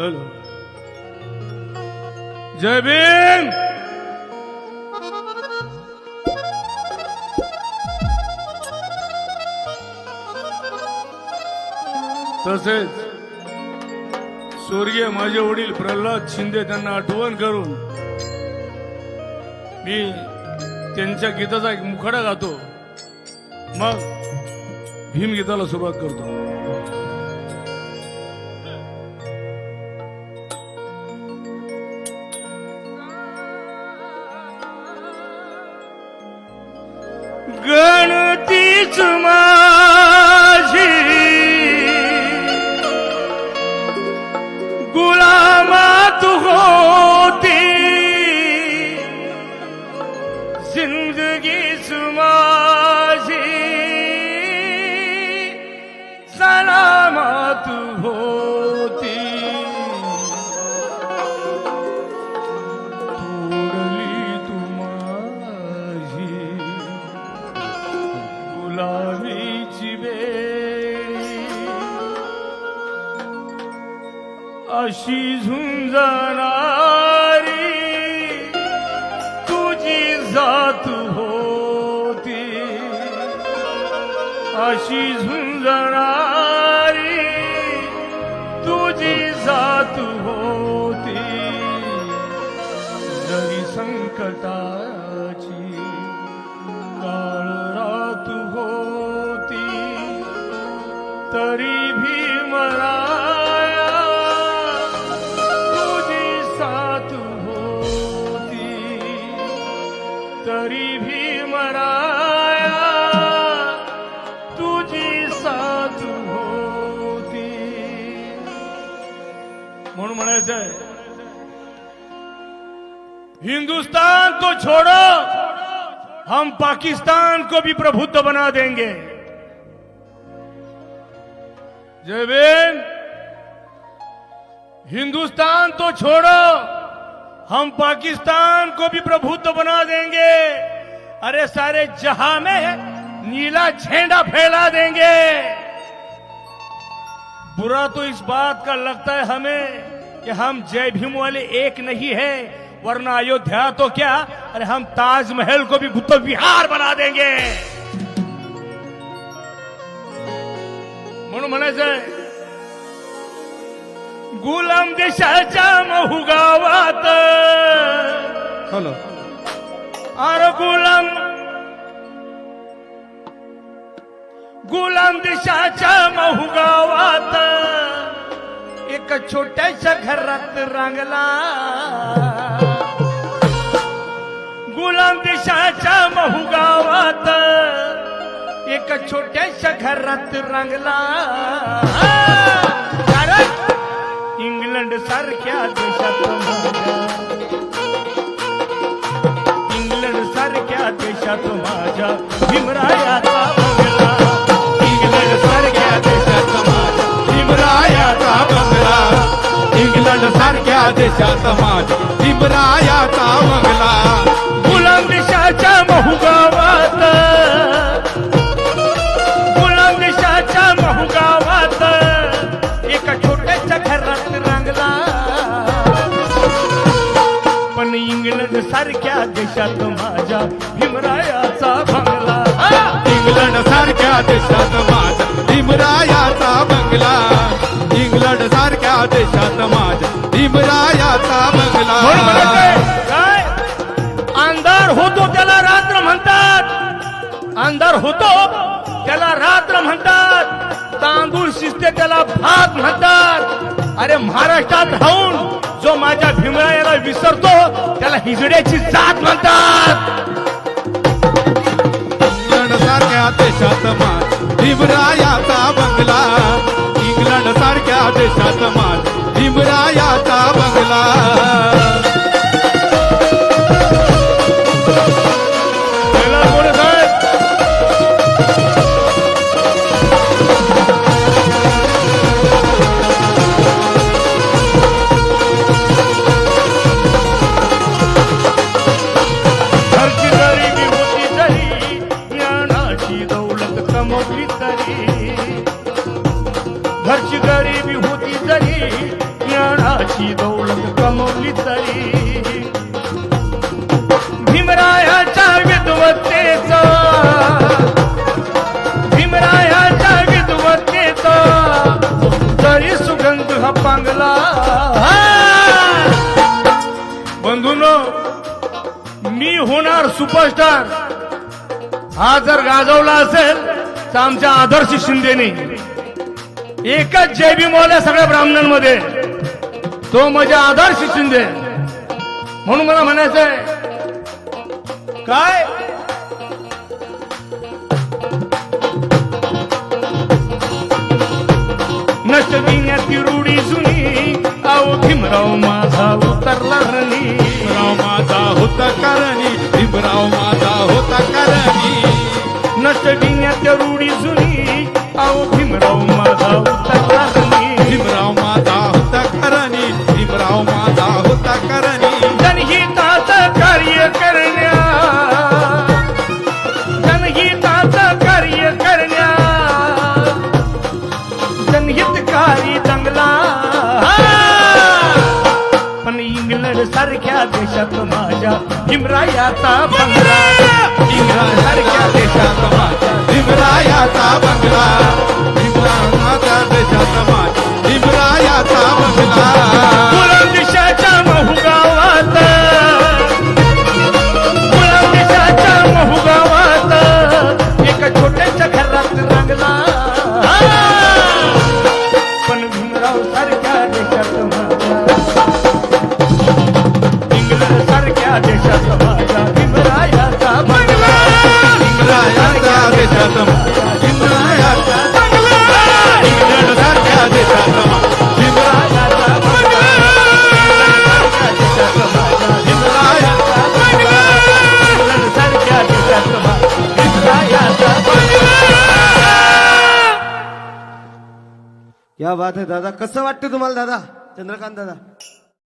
Hello जय भीम तसेच स्वर्गीय माझे वडील प्रल्हाद शिंदे त्यांना आठवण करून मी त्यांच्या गीताचा एक मुखडा गातो. मग भीम गीताला सुरुवात करतो. गणतीच माझी. गुलामात होती अशी झुंजणारी तुझी जात होती. अशी झुंजणारी तुझी जात होती. जरी संकटाची काळ रात होती तरी भी मला म्हणायचं आहे हिंदुस्तान को छोड़ो। हम पाकिस्तान को भी प्रभुत्व बना देंगे। जय भीम। हिंदुस्तान तो छोड़ो। हम पाकिस्तान को भी प्रभुत्व बना देंगे। अरे सारे जहाँ में नीला झंडा फैला देंगे। बुरा तो इस बात का लगता है हमें। कि हम जय भीम वाले एक नहीं है वरना अयोध्या तो क्या? अरे हम ताजमहल को भी बुद्ध विहार बना देंगे। म्हणून म्हणायचंय गुलाम देशाच्या महू गावात। हॅलो। अरे गुलाम गुलाम देशाच्या महू गावात। एक छोट्याशा घरात रांगला. गुलाम देशाच्या महू गावात एका छोट्याशा घरात रांगला. कारण इंग्लंड सारख्या देशात इंग्लंड सारख्या देशात माझ्या भीमरायाचा देशात माझ भीमरायाचा बंगला गुलाम देशाच्या बहुगावात गुलाम देशाच्या बहुगावात एका छोट्याच्या घरात रांगला. पण इंग्लंड सारख्या देशात माझ्या भीमरायाचा बंगला! इंग्लंड सारख्या देशात माझ भीमरायाचा बंगला. इंग्लंड सारख्या देशात माझ म्हणतात होतो त्याला रात्र म्हणतात तांदूळ शिजते त्याला भात म्हणतात. अरे महाराष्ट्रात राहून जो माझ्या भीमरायाला विसरतो त्याला हिजड्याची जात म्हणतात. इंग्लंड सारख्या देशात मान भीमरायाचा बंगला. इंग्लंड सारख्या देशात मान भीमरायाचा बंगला. घरची गरीबी होती तरी ज्ञानाची दौलत कमवली तरी. भीमरायाच्या विद्वत्तेच भीमरायाच्या विद्वत्तेच तरी सुगंध हा पांगला. बंधूनो मी होणार सुपरस्टार. हा जर गाजवला असेल तर आमच्या आदर्श शिंदेने एकच जयबी आहे सगळ्या ब्राह्मणांमध्ये. तो म्हणजे आदर्श शिंदे म्हणून मला म्हणायचंय काय? नष्ट विण्याची रूढी जुनी आओ भीमराव माझा उतरला रणी. भीमराव माझा होता करणी. भीमराव माझा होता करणी. नष्ट विण्याच्या रूढी जुनी देशात माझ्या हिमरायाचा बंगला. हिमरासारख्या देशात माझ्या हिमरायाचा बंगला. भीमरायाचा देशात माझ्या हिमरायाचा बंगला. या बात आहे दादा। कसं वाटतं तुम्हाला दादा? चंद्रकांत दादा?